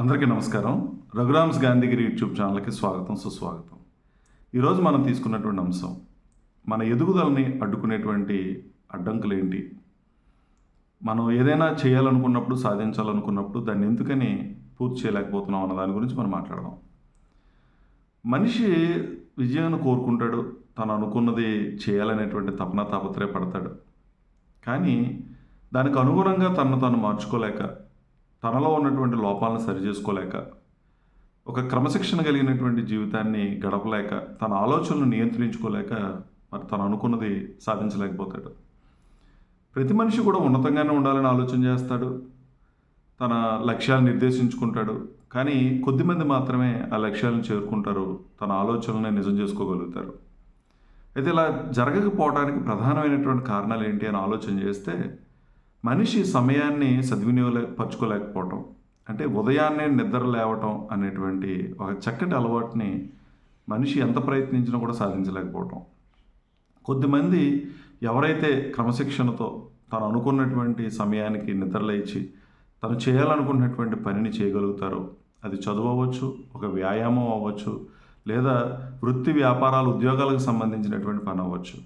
అందరికీ నమస్కారం. రఘురామ్స్ గాంధీగిరి యూట్యూబ్ ఛానల్కి స్వాగతం సుస్వాగతం. ఈరోజు మనం తీసుకున్నటువంటి అంశం మన ఎదుగుదలని అడ్డుకునేటువంటి అడ్డంకులు ఏంటి మనం ఏదైనా చేయాలనుకున్నప్పుడు సాధించాలనుకున్నప్పుడు దాన్ని ఎందుకని పూర్తి చేయలేకపోతున్నాం అన్న దాని గురించి మనం మాట్లాడదాం. మనిషి విజయాన్ని కోరుకుంటాడు తను అనుకున్నది చేయాలనేటువంటి తపన తాపత్రయ పడతాడు. కానీ దానికి అనుగుణంగా తనను తాను మార్చుకోలేక తనలో ఉన్నటువంటి లోపాలను సరిచేసుకోలేక ఒక క్రమశిక్షణ కలిగినటువంటి జీవితాన్ని గడపలేక తన ఆలోచనలు నియంత్రించుకోలేక మరి తను అనుకున్నది సాధించలేకపోతాడు. ప్రతి మనిషి కూడా ఉన్నతంగానే ఉండాలని ఆలోచన చేస్తాడు తన లక్ష్యాలు నిర్దేశించుకుంటాడు కానీ కొద్దిమంది మాత్రమే ఆ లక్ష్యాలను చేరుకుంటారు తన ఆలోచనలను నిజం చేసుకోగలుగుతారు. అయితే ఇలా జరగకపోవడానికి ప్రధానమైనటువంటి కారణాలు ఏంటి అని ఆలోచన చేస్తే మనిషి సమయాన్ని సద్వినియోగపరచుకోలేకపోవటం అంటే ఉదయాన్నే నిద్ర లేవటం అనేటువంటి ఒక చక్కటి అలవాటుని మనిషి ఎంత ప్రయత్నించినా కూడా సాధించలేకపోవటం. కొద్దిమంది ఎవరైతే క్రమశిక్షణతో తను అనుకున్నటువంటి సమయానికి నిద్రలేచి తను చేయాలనుకున్నటువంటి పనిని చేయగలుగుతారో అది చదువు అవ్వచ్చు ఒక వ్యాయామం అవ్వచ్చు లేదా వృత్తి వ్యాపారాలు ఉద్యోగాలకు సంబంధించినటువంటి పని అవ్వచ్చు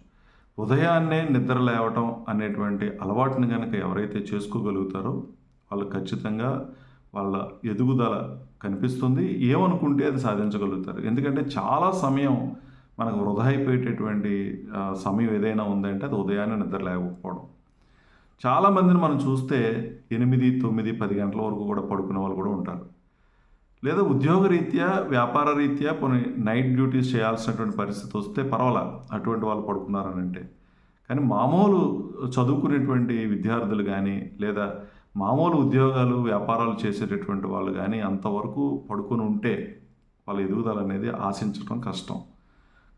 ఉదయాన్నే నిద్ర లేవటం అనేటువంటి అలవాటుని కనుక ఎవరైతే చేసుకోగలుగుతారో వాళ్ళు ఖచ్చితంగా వాళ్ళ ఎదుగుదల కనిపిస్తుంది. ఏమనుకుంటే అది సాధించగలుగుతారు. ఎందుకంటే చాలా సమయం మనకు వృధా అయిపోయేటటువంటి సమయం ఏదైనా ఉందంటే అది ఉదయాన్నే నిద్ర లేకపోవడం. చాలామందిని మనం చూస్తే ఎనిమిది తొమ్మిది పది గంటల వరకు కూడా పడుకునే వాళ్ళు కూడా ఉంటారు. లేదా ఉద్యోగ రీత్యా వ్యాపార రీత్యా కొన్ని నైట్ డ్యూటీస్ చేయాల్సినటువంటి పరిస్థితి వస్తే పర్వాలా? అటువంటి వాళ్ళు పడుకున్నారని అంటే కానీ మామూలు చదువుకునేటువంటి విద్యార్థులు కానీ లేదా మామూలు ఉద్యోగాలు వ్యాపారాలు చేసేటటువంటి వాళ్ళు కానీ అంతవరకు పడుకొని ఉంటే వాళ్ళ ఎదుగుదల అనేది ఆశించడం కష్టం.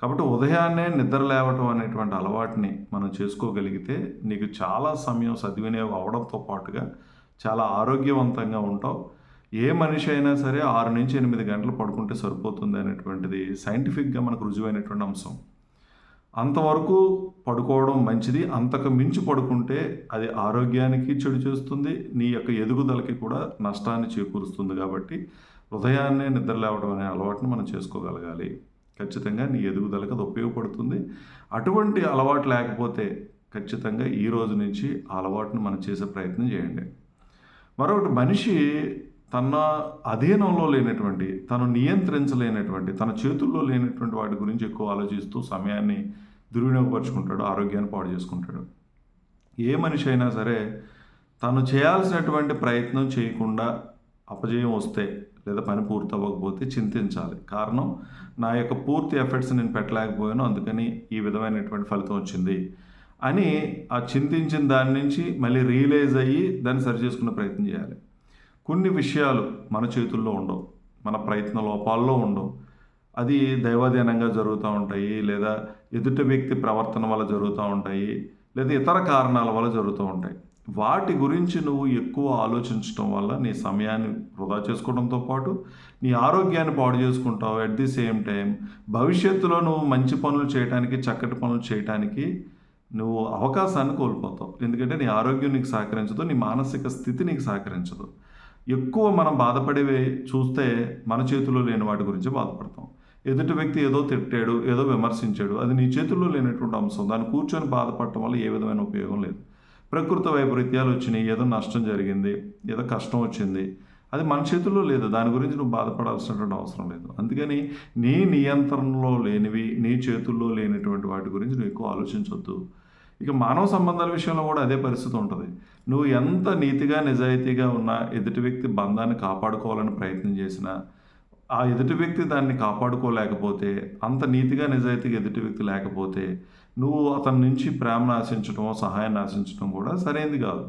కాబట్టి ఉదయాన్నే నిద్ర లేవటం అనేటువంటి అలవాటుని మనం చేసుకోగలిగితే నీకు చాలా సమయం సద్వినియోగం అవడంతో పాటుగా చాలా ఆరోగ్యవంతంగా ఉంటావు. ఏ మనిషి అయినా సరే ఆరు నుంచి ఎనిమిది గంటలు పడుకుంటే సరిపోతుంది అనేటువంటిది సైంటిఫిక్గా మనకు రుజువైనటువంటి అంశం. అంతవరకు పడుకోవడం మంచిది. అంతకు మించి పడుకుంటే అది ఆరోగ్యానికి చెడు చేస్తుంది. నీ యొక్క ఎదుగుదలకి కూడా నష్టాన్ని చేకూరుస్తుంది కాబట్టి హృదయాన్నే నిద్ర లేవడం అనే అలవాటును మనం చేసుకోగలగాలి. ఖచ్చితంగా నీ ఎదుగుదలకు అది ఉపయోగపడుతుంది. అటువంటి అలవాటు లేకపోతే ఖచ్చితంగా ఈ రోజు నుంచి ఆ అలవాటును మనం చేసే ప్రయత్నం చేయండి. మరొకటి మనిషి తన అధీనంలో లేనటువంటి తను నియంత్రించలేనటువంటి తన చేతుల్లో లేనటువంటి వాటి గురించి ఎక్కువ ఆలోచిస్తూ సమయాన్ని దుర్వినియోగపరుచుకుంటాడు ఆరోగ్యాన్ని పాడు చేసుకుంటాడు. ఏ మనిషి అయినా సరే తను చేయాల్సినటువంటి ప్రయత్నం చేయకుండా అపజయం వస్తే లేదా పని పూర్తి అవ్వకపోతే చింతించాలి. కారణం నా యొక్క పూర్తి ఎఫర్ట్స్ నేను పెట్టలేకపోయాను అందుకని ఈ విధమైనటువంటి ఫలితం వచ్చింది అని ఆ చింతించిన దాని నుంచి మళ్ళీ రియలైజ్ అయ్యి దాన్ని సరి చేసుకునే ప్రయత్నం చేయాలి. కొన్ని విషయాలు మన చేతుల్లో ఉండవు మన ప్రయత్న లోపాల్లో ఉండవు. అది దైవాధీనంగా జరుగుతూ ఉంటాయి లేదా ఎదుటి వ్యక్తి ప్రవర్తన వల్ల జరుగుతూ ఉంటాయి లేదా ఇతర కారణాల వల్ల జరుగుతూ ఉంటాయి. వాటి గురించి నువ్వు ఎక్కువ ఆలోచించడం వల్ల నీ సమయాన్ని వృధా చేసుకోవడంతో పాటు నీ ఆరోగ్యాన్ని పాడు చేసుకుంటావు. అట్ ది సేమ్ టైం భవిష్యత్తులో నువ్వు మంచి పనులు చేయడానికి చక్కటి పనులు చేయడానికి నువ్వు అవకాశాన్ని కోల్పోతావు. ఎందుకంటే నీ ఆరోగ్యం నీకు సహకరించదు నీ మానసిక స్థితి నీకు సహకరించదు. ఎక్కువ మనం బాధపడేవి చూస్తే మన చేతిలో లేని వాటి గురించి బాధపడతాం. ఎదుటి వ్యక్తి ఏదో తిట్టాడు ఏదో విమర్శించాడు అది నీ చేతుల్లో లేనటువంటి అంశం. దాన్ని కూర్చొని బాధపడటం వల్ల ఏ విధమైన ఉపయోగం లేదు. ప్రకృతి వైపరీత్యాలు వచ్చినాయి ఏదో నష్టం జరిగింది ఏదో కష్టం వచ్చింది. అది మన చేతుల్లో లేదు దాని గురించి నువ్వు బాధపడాల్సినటువంటి అవసరం లేదు. అందుకని నీ నియంత్రణలో లేనివి నీ చేతుల్లో లేనటువంటి వాటి గురించి నువ్వు ఎక్కువ ఆలోచించవద్దు ఇక మానవ సంబంధాల విషయంలో కూడా అదే పరిస్థితి ఉంటుంది. నువ్వు ఎంత నీతిగా నిజాయితీగా ఉన్నా ఎదుటి వ్యక్తి బంధాన్ని కాపాడుకోవాలని ప్రయత్నం చేసినా ఆ ఎదుటి వ్యక్తి దాన్ని కాపాడుకోలేకపోతే అంత నీతిగా నిజాయితీగా ఎదుటి వ్యక్తి లేకపోతే నువ్వు అతని నుంచి ప్రేమను ఆశించడం సహాయాన్ని ఆశించడం కూడా సరైనది కాదు.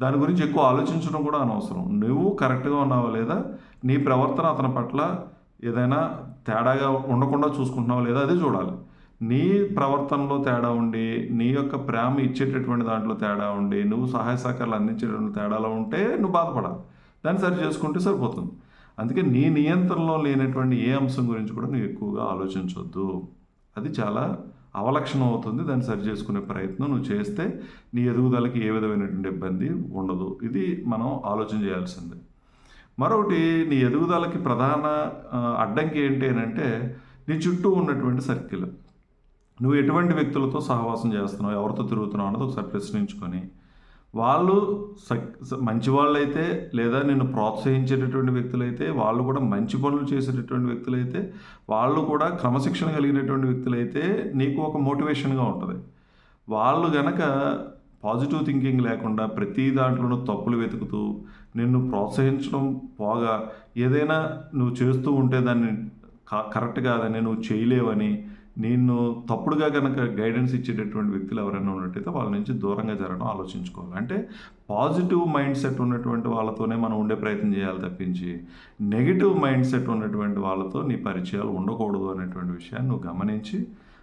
దాని గురించి ఎక్కువ ఆలోచించడం కూడా అనవసరం. నువ్వు కరెక్ట్గా ఉన్నావా లేదా నీ ప్రవర్తన అతని పట్ల ఏదైనా తేడాగా ఉండకుండా చూసుకుంటున్నావా లేదా అదే చూడాలి. నీ ప్రవర్తనలో తేడా ఉండి నీ యొక్క ప్రేమ ఇచ్చేటటువంటి దాంట్లో తేడా ఉండి నువ్వు సహాయ సహకారాలు అందించేటువంటి తేడాలో ఉంటే నువ్వు బాధపడాలి. దాన్ని సరి చేసుకుంటే సరిపోతుంది. అందుకే నీ నియంత్రణలో లేనటువంటి ఏ అంశం గురించి కూడా నువ్వు ఎక్కువగా ఆలోచించవద్దు అది చాలా అవలక్షణం అవుతుంది. దాన్ని సరి చేసుకునే ప్రయత్నం నువ్వు చేస్తే నీ ఎదుగుదలకి ఏ విధమైనటువంటి ఇబ్బంది ఉండదు. ఇది మనం ఆలోచన చేయాల్సిందే. మరొకటి నీ ఎదుగుదలకి ప్రధాన అడ్డంకి ఏంటి అని అంటే నీ చుట్టూ ఉన్నటువంటి సర్కిల్. నువ్వు ఎటువంటి వ్యక్తులతో సహవాసం చేస్తున్నావు? ఎవరితో తిరుగుతున్నావు? అన్నది ఒకసారి ప్రశ్నించుకొని. వాళ్ళు సక్- స- మంచి వాళ్ళైతే లేదా నిన్ను ప్రోత్సహించేటటువంటి వ్యక్తులైతే వాళ్ళు కూడా మంచి పనులు చేసేటటువంటి వ్యక్తులైతే వాళ్ళు కూడా క్రమశిక్షణ కలిగినటువంటి వ్యక్తులైతే నీకు ఒక మోటివేషన్గా ఉంటుంది. వాళ్ళు గనక పాజిటివ్ థింకింగ్ లేకుండా ప్రతి దాంట్లోనూ తప్పులు వెతుకుతూ నిన్ను ప్రోత్సహించడం పోగా ఏదైనా నువ్వు చేస్తూ ఉంటే దాన్ని కరెక్ట్ కాదని నువ్వు చేయలేవని నేను తప్పుడుగా కనుక గైడెన్స్ ఇచ్చేటటువంటి వ్యక్తులు ఎవరైనా ఉన్నట్టయితే వాళ్ళ నుంచి దూరంగా జరగడం ఆలోచించుకోవాలి. అంటే పాజిటివ్ మైండ్ సెట్ ఉన్నటువంటి వాళ్ళతోనే మనం ఉండే ప్రయత్నం చేయాలి తప్పించి నెగిటివ్ మైండ్ సెట్ ఉన్నటువంటి వాళ్ళతో నీ పరిచయాలు ఉండకూడదు అనేటువంటి విషయాన్ని నువ్వు గమనించి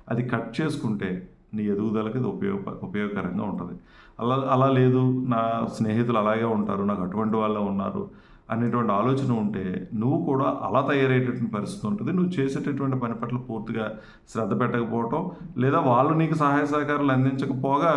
అది కట్ చేసుకుంటే నీ ఎదుగుదలకి అది ఉపయోగ ఉపయోగకరంగా ఉంటుంది. అలా అలా లేదు నా స్నేహితులు అలాగే ఉంటారు నాకు అటువంటి వాళ్ళే ఉన్నారు అనేటువంటి ఆలోచన ఉంటే నువ్వు కూడా అలా తయారయ్యేటటువంటి పరిస్థితి ఉంటుంది. నువ్వు చేసేటటువంటి పని పట్ల పూర్తిగా శ్రద్ధ పెట్టకపోవటం లేదా వాళ్ళు నీకు సహాయ సహకారాలు అందించకపోగా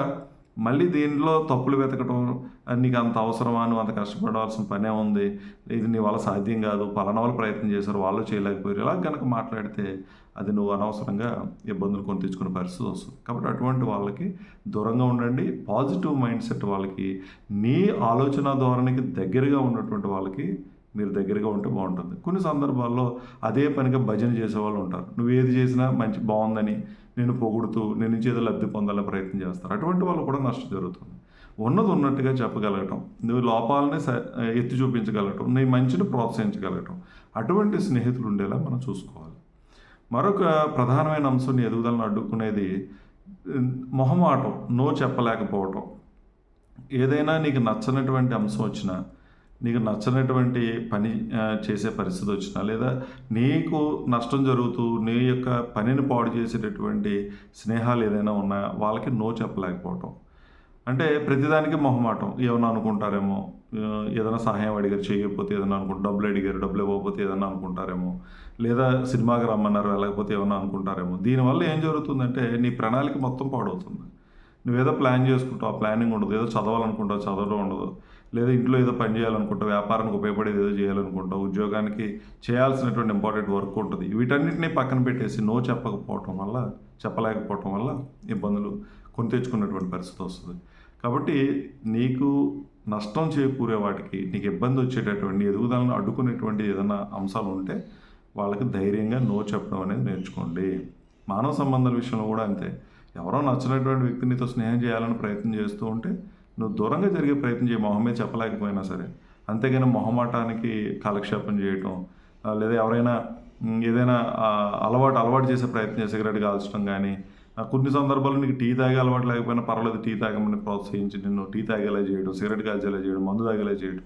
మళ్ళీ దీనిలో తప్పులు వెతకటం నీకు అంత అవసరమా? నువ్వు అంత కష్టపడాల్సిన పనే ఉంది. ఇది నీ వల్ల సాధ్యం కాదు. పలానా వాళ్ళు ప్రయత్నం చేశారు. వాళ్ళు చేయలేకపోయారు. ఇలా కనుక మాట్లాడితే అది నువ్వు అనవసరంగా ఇబ్బందులు కొని తెచ్చుకునే పరిస్థితి వస్తుంది. కాబట్టి అటువంటి వాళ్ళకి దూరంగా ఉండండి. పాజిటివ్ మైండ్ సెట్ వాళ్ళకి నీ ఆలోచన ధోరణికి దగ్గరగా ఉన్నటువంటి వాళ్ళకి మీరు దగ్గరగా ఉంటే బాగుంటుంది. కొన్ని సందర్భాల్లో అదే పనిగా భజన చేసేవాళ్ళు ఉంటారు. నువ్వు ఏది చేసినా మంచి బాగుందని నేను పొగుడుతూ నేను నుంచి ఏదో లబ్ధి పొందాలని ప్రయత్నం చేస్తారు. అటువంటి వాళ్ళు కూడా నష్టం జరుగుతుంది. ఉన్నది ఉన్నట్టుగా చెప్పగలగటం నువ్వు లోపాలని స- ఎత్తి చూపించగలగటం నీ మంచిని ప్రోత్సహించగలగటం అటువంటి స్నేహితులు ఉండేలా మనం చూసుకోవాలి. మరొక ప్రధానమైన అంశం నీ ఎదుగుదలను అడ్డుకునేది మొహమాటం నో చెప్పలేకపోవటం. ఏదైనా నీకు నచ్చనటువంటి అంశం వచ్చినా నీకు నచ్చనటువంటి పని చేసే పరిస్థితి వచ్చినా లేదా నీకు నష్టం జరుగుతూ నీ యొక్క పనిని పాడు చేసేటటువంటి స్నేహాలు ఏదైనా ఉన్నా వాళ్ళకి నో చెప్పలేకపోవటం. అంటే ప్రతిదానికి మొహమాటం. ఏమన్నా అనుకుంటారేమో ఏదైనా సహాయం అడిగారు చేయకపోతే ఏదైనా అనుకుంటారు డబ్బులు అడిగారు డబ్బులు ఇవ్వకపోతే ఏదైనా అనుకుంటారేమో లేదా సినిమాకి రమ్మన్నారు వెళ్ళకపోతే ఏమన్నా అనుకుంటారేమో. దీనివల్ల ఏం జరుగుతుందంటే నీ ప్రణాళిక మొత్తం పాడవుతుంది. నువ్వేదో ప్లాన్ చేసుకుంటావు ఆ ప్లానింగ్ ఉండదు. ఏదో చదవాలనుకుంటావు చదవడం ఉండదు. లేదా ఇంట్లో ఏదో పని చేయాలనుకుంటావు వ్యాపారానికి ఉపయోగపడేది ఏదో చేయాలనుకుంటావు ఉద్యోగానికి చేయాల్సినటువంటి ఇంపార్టెంట్ వర్క్ ఉంటుంది. వీటన్నిటిని పక్కన పెట్టేసి నో చెప్పకపోవటం వల్ల చెప్పలేకపోవటం వల్ల ఇబ్బందులు కొని తెచ్చుకున్నటువంటి పరిస్థితి వస్తుంది. కాబట్టి నీకు నష్టం చేకూరే వాటికి నీకు ఇబ్బంది వచ్చేటటువంటి ఎదుగుదలను అడ్డుకునేటువంటి ఏదైనా అంశాలు ఉంటే వాళ్ళకి ధైర్యంగా నో చెప్పడం అనేది నేర్చుకోండి. మానవ సంబంధాల విషయంలో కూడా అంతే. ఎవరో నచ్చినటువంటి వ్యక్తి నీతో స్నేహం చేయాలని ప్రయత్నం చేస్తూ ఉంటే నువ్వు దూరంగా జరిగే ప్రయత్నం చేయి మొహమే చెప్పలేకపోయినా సరే. అంతేగాని మొహమాటానికి కాలక్షేపం చేయటం లేదా ఎవరైనా ఏదైనా అలవాటు అలవాటు చేసే ప్రయత్నం చేసే సిగరెట్ కాల్చడం కానీ కొన్ని సందర్భాల్లో నీకు టీ తాగే అలవాటు లేకపోయినా పర్వాలేదు టీ తాగమని ప్రోత్సహించి నిన్ను టీ తాగేలా చేయడం సిగరెట్ కాల్చేలా చేయడం మందు తాగేలా చేయడం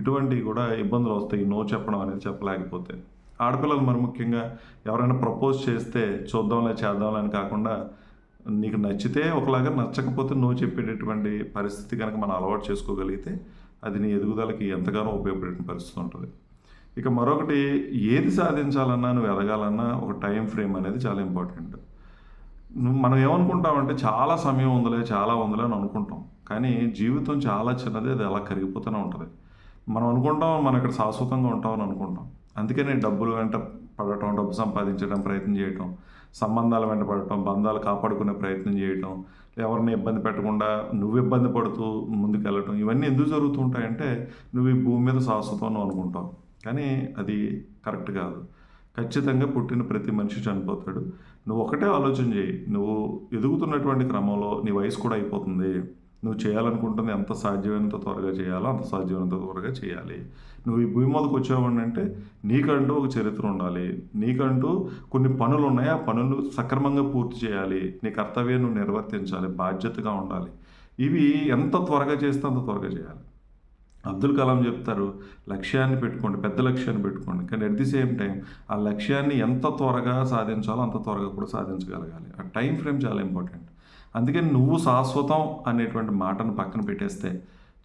ఇటువంటివి కూడా ఇబ్బందులు వస్తాయి. నో చెప్పడం అనేది చెప్పలేకపోతే. ఆడపిల్లలు మరి ముఖ్యంగా ఎవరైనా ప్రపోజ్ చేస్తే చూద్దాంలే చేద్దాంలే అని కాకుండా నీకు నచ్చితే ఒకలాగా నచ్చకపోతే నో చెప్పేటటువంటి పరిస్థితి కనుక మనం అలవాటు చేసుకోగలిగితే అది నీ ఎదుగుదలకి ఎంతగానో ఉపయోగపడే పరిస్థితి ఉంటుంది. ఇక మరొకటి ఏది సాధించాలన్నా నువ్వు ఎదగాలన్నా ఒక టైం ఫ్రేమ్ అనేది చాలా ఇంపార్టెంట్ నువ్వు మనం ఏమనుకుంటామంటే చాలా సమయం ఉందిలే చాలా ఉందిలే అని అనుకుంటాం. కానీ జీవితం చాలా చిన్నది అది అలా కరిగిపోతూనే ఉంటుంది. మనం అనుకుంటాం మనం ఇక్కడ శాశ్వతంగా ఉంటామని అనుకుంటాం. అందుకనే డబ్బులు వెంట పడటం డబ్బు సంపాదించడం ప్రయత్నం చేయటం సంబంధాలు వెంటబడటం బంధాలు కాపాడుకునే ప్రయత్నం చేయటం ఎవరిని ఇబ్బంది పెట్టకుండా నువ్వు ఇబ్బంది పడుతూ ముందుకెళ్ళటం ఇవన్నీ ఎందుకు జరుగుతూ ఉంటాయంటే నువ్వు ఈ భూమి మీద శాశ్వతం అనుకుంటావు. కానీ అది కరెక్ట్ కాదు. ఖచ్చితంగా పుట్టిన ప్రతి మనిషి చనిపోతాడు. నువ్వు ఒకటే ఆలోచన చేయి. నువ్వు ఎదుగుతున్నటువంటి క్రమంలో నీ వయసు కూడా అయిపోతుంది. నువ్వు చేయాలనుకుంటుంది ఎంత సాధ్యమైనంత త్వరగా చేయాలో అంత సాధ్యమైనంత త్వరగా చేయాలి. నువ్వు ఈ భూమి మీదకి వచ్చావంటే నీకంటూ ఒక చరిత్ర ఉండాలి. నీకంటూ కొన్ని పనులు ఉన్నాయి. ఆ పనులు సక్రమంగా పూర్తి చేయాలి. నీ కర్తవ్యం నువ్వు నిర్వర్తించాలి. బాధ్యతగా ఉండాలి. ఇవి ఎంత త్వరగా చేస్తే అంత త్వరగా చేయాలి. అబ్దుల్ కలాం చెప్తారు లక్ష్యాన్ని పెట్టుకోండి పెద్ద లక్ష్యాన్ని పెట్టుకోండి. కానీ అట్ ది సేమ్ టైం ఆ లక్ష్యాన్ని ఎంత త్వరగా సాధించాలో అంత త్వరగా కూడా సాధించగలగాలి. ఆ టైం ఫ్రేమ్ చాలా ఇంపార్టెంట్ అందుకని నువ్వు శాశ్వతం అనేటువంటి మాటను పక్కన పెట్టేస్తే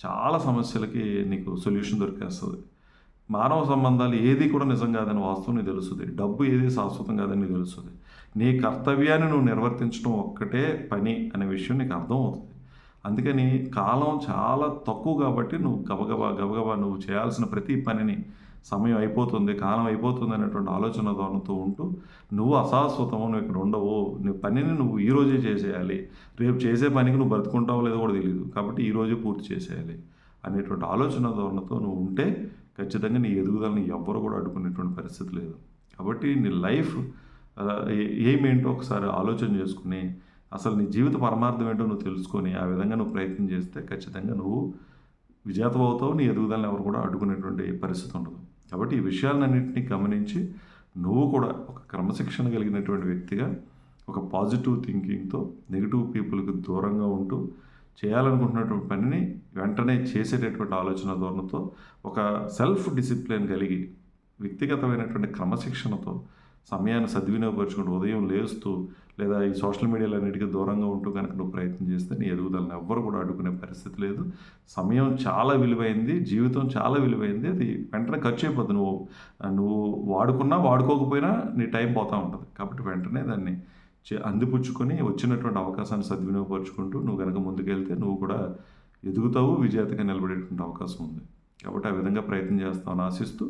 చాలా సమస్యలకి నీకు సొల్యూషన్ దొరికేస్తుంది. మానవ సంబంధాలు ఏది కూడా నిజం కాదని వాస్తవం నీకు తెలుస్తుంది. డబ్బు ఏది శాశ్వతం కాదని నీకు తెలుస్తుంది. నీ కర్తవ్యాన్ని నువ్వు నిర్వర్తించడం ఒక్కటే పని అనే విషయం నీకు అర్థం అవుతుంది అందుకని కాలం చాలా తక్కువ కాబట్టి నువ్వు గబగబా గబగబా నువ్వు చేయాల్సిన ప్రతి పనిని సమయం అయిపోతుంది కాలం అయిపోతుంది అనేటువంటి ఆలోచన ధోరణితో ఉంటూ నువ్వు అశాశ్వతము నువ్వు ఇక్కడ ఉండవు. నీ పనిని నువ్వు ఈరోజే చేసేయాలి. రేపు చేసే పనికి నువ్వు బ్రతుకుంటావో లేదో కూడా తెలియదు కాబట్టి ఈ రోజే పూర్తి చేసేయాలి. అనేటువంటి ఆలోచన ధోరణితో నువ్వు ఉంటే ఖచ్చితంగా నీ ఎదుగుదలని ఎవ్వరు కూడా అడ్డుకునేటువంటి పరిస్థితి లేదు. కాబట్టి నీ లైఫ్ ఏమేంటో ఒకసారి ఆలోచన చేసుకుని అసలు నీ జీవిత పరమార్థం ఏంటో నువ్వు తెలుసుకొని ఆ విధంగా నువ్వు ప్రయత్నం చేస్తే ఖచ్చితంగా నువ్వు విజేత అవుతావు నీ ఎదుగుదలని ఎవరు కూడా అడ్డుకునేటువంటి పరిస్థితి ఉండదు. కాబట్టి ఈ విషయాలన్నింటినీ గమనించి నువ్వు కూడా ఒక క్రమశిక్షణ కలిగినటువంటి వ్యక్తిగా ఒక పాజిటివ్ థింకింగ్తో నెగిటివ్ పీపుల్కి దూరంగా ఉంటూ చేయాలనుకుంటున్నటువంటి పనిని వెంటనే చేసేటటువంటి ఆలోచన ధోరణితో ఒక సెల్ఫ్ డిసిప్లిన్ కలిగి వ్యక్తిగతమైనటువంటి క్రమశిక్షణతో సమయాన్ని సద్వినియోగపరుచుకుంటూ ఉదయం లేస్తూ లేదా ఈ సోషల్ మీడియాలో అన్నిటికీ దూరంగా ఉంటూ కనుక నువ్వు ప్రయత్నం చేస్తే నీ ఎదుగుదలను ఎవ్వరు కూడా అడ్డుకునే పరిస్థితి లేదు. సమయం చాలా విలువైంది జీవితం చాలా విలువైంది అది వెంటనే ఖర్చు అయిపోద్ది నువ్వు నువ్వు వాడుకున్నా వాడుకోకపోయినా నీ టైం పోతూ ఉంటుంది. కాబట్టి వెంటనే దాన్ని చే- అందిపుచ్చుకొని వచ్చినటువంటి అవకాశాన్ని సద్వినియోగపరుచుకుంటూ నువ్వు కనుక ముందుకెళ్తే నువ్వు కూడా ఎదుగుతావు విజేతగా నిలబడేటువంటి అవకాశం ఉంది. కాబట్టి ఆ విధంగా ప్రయత్నం చేస్తామని ఆశిస్తూ